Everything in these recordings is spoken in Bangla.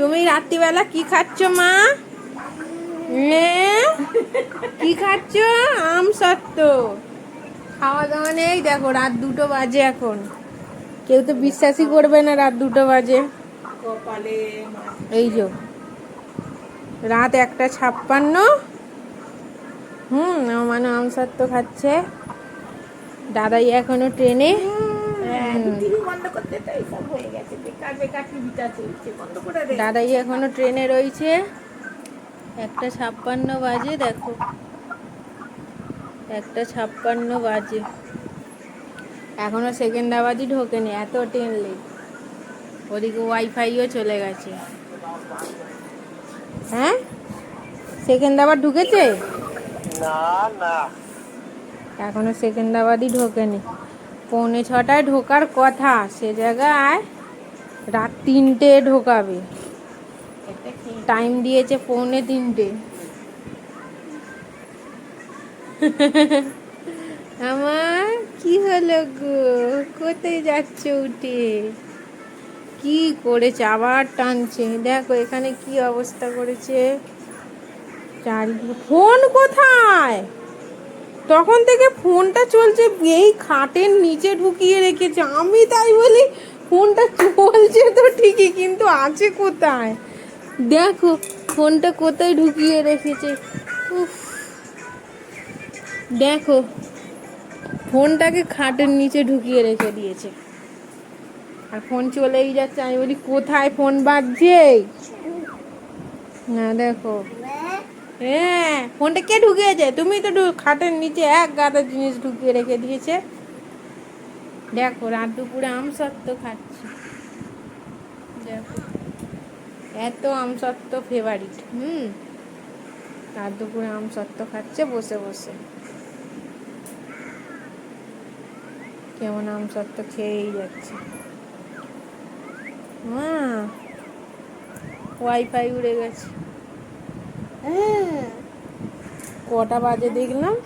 তুমি রাত্রিবেলা কি খাচ্ছ মা? কি খাচ্ছ? আম সত্য খাওয়া দাওয়া নেই দেখো রাত দুটো বাজে এখন। কেউ তো বিশ্বাসই করবে না রাত দুটো বাজে। কপালে এই যে রাত একটা ছাপ্পান্ন। হুম আমার মানে আম সত্য খাচ্ছে। দাদাই এখনও ট্রেনে। দাদাই এখনও ট্রেনে রয়েছে। একটা ছাপ্পান্ন বাজে দেখো। একটা ছাপ্পান্ন বাজে। এখনও সেকেন্দাবাদই ঢোকেনি এত ট্রেন লেট। ওদিকে ওয়াইফাইও চলে গেছে। হ্যাঁ? সেকেন্দাবাদ ঢুকেছে? না না। এখনও সেকেন্দাবাদই ঢোকেনি। পৌনে ছটায় ঢোকার কথা। সে জায়গায় রাত তিনটে ঢোকাবে। টাইম দিয়েছে পৌনে তিনটে। আমার কি হলো গো? কোথায় যাচ্ছ উঠে? কি করেছে আবার টানছে? দেখো এখানে কি অবস্থা করেছে। চারিদিকে ফোন কোথায়? তখন থেকে ফোনটা চলছে, এই খাটের নিচে ঢুকিয়ে রেখেছে। আমি তাই বলি, ফোনটা চলছে তো ঠিকই, কিন্তু আছে কোথায়? দেখো, ফোনটা কোথায় ঢুকিয়ে রেখেছে? দেখো, ফোনটাকে খাটের নিচে ঢুকিয়ে রেখে দিয়েছে। আর ফোন চলেই যাচ্ছে, আমি বলি, কোথায় ফোন বাজছে? না, দেখো। হ্যাঁ ফোনটা কে ঢুকিয়েছে? তুমি তো খাটের নিচে এক গাদা জিনিস ঢুকিয়ে রেখে দিয়েছে। দেখো রাত দুপুরে আম সত্ত্ব খাচ্ছি। দেখো, এত আম সত্ত্ব ফেভারিট হুম? রাত দুপুরে আম সত্ত্ব খাচ্ছে, বসে বসে। কেমন আম সত্ত্ব খেয়েই যাচ্ছে। মা ওয়াইফাই উড়ে গেছে। কটা বাজে দেখলাম?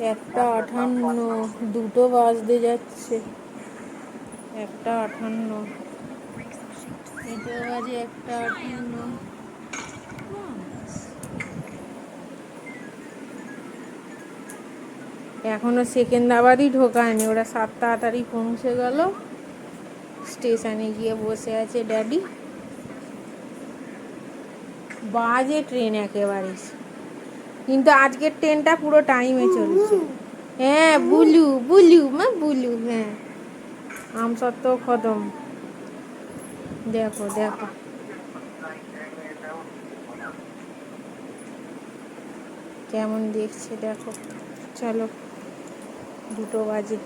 একটা আঠান্ন, দুটো বাজতে যাচ্ছে। একটা আঠান্ন। এটাও বাজে একটা আঠান্ন। এখনও সেকেন্দাবাদই ঢোকায়নি, ওরা সাত তাড়াতাড়ি পৌঁছে গেল। স্টেশনে গিয়ে বসে আছে ড্যাডি। বাজে ট্রেন একেবারে। কিন্তু আজকের ট্রেনটা পুরো টাইমে চলছে। হ্যাঁ বুলু বুলু, মা, বুলু হ্যাঁ। আম সত্য খতম। দেখো দেখো। কেমন দেখছে, দেখো। চলো, দুটো বাজে।